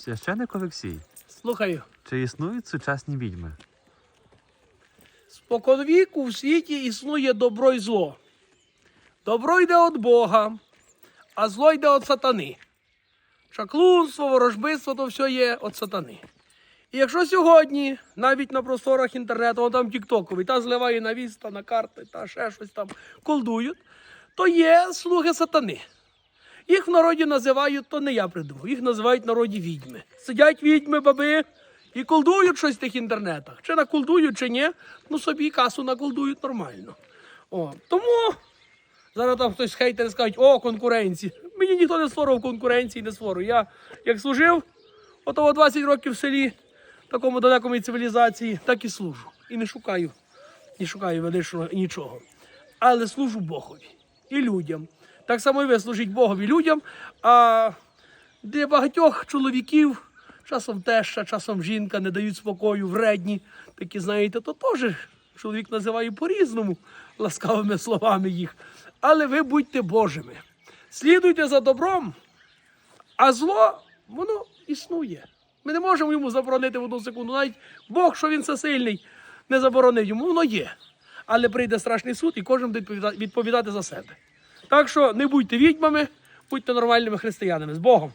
Священик Олексій, Слухаю, чи існують сучасні відьми? споконвіку в світі існує добро і зло. Добро йде від Бога, а зло йде від сатани. Шаклунство, ворожбитство то все є від сатани. І якщо сьогодні, навіть на просторах інтернету, там тіктокові, та зливає на віз, та на карти, та ще щось там колдують, то є слуги сатани. Їх в народі називають, то не я придумав, їх називають в народі відьми. Сидять відьми, баби, і колдують щось в тих інтернетах. Чи наколдують, чи ні, ну собі касу наколдують нормально. О, тому зараз там хтось хейтери скажуть, о, конкуренції. Мені ніхто не створив конкуренції, не створив. Я як служив, отого 20 років в селі, такому далекому цивілізації, так і служу. І не шукаю, не шукаю величного нічого. Але служу Богові і людям. Так само і ви служіть Богові людям. А для багатьох чоловіків, часом теща, часом жінка не дають спокою, вредні, такі, знаєте, то теж чоловік називає по-різному ласкавими словами їх. Але ви будьте Божими. Слідуйте за добром, а зло, воно існує. Ми не можемо йому заборонити в одну секунду. Навіть Бог, що він всесильний, не заборонив йому, воно є. Але прийде страшний суд і кожен буде відповідати за себе. Так що не будьте відьмами, будьте нормальними християнами. З Богом!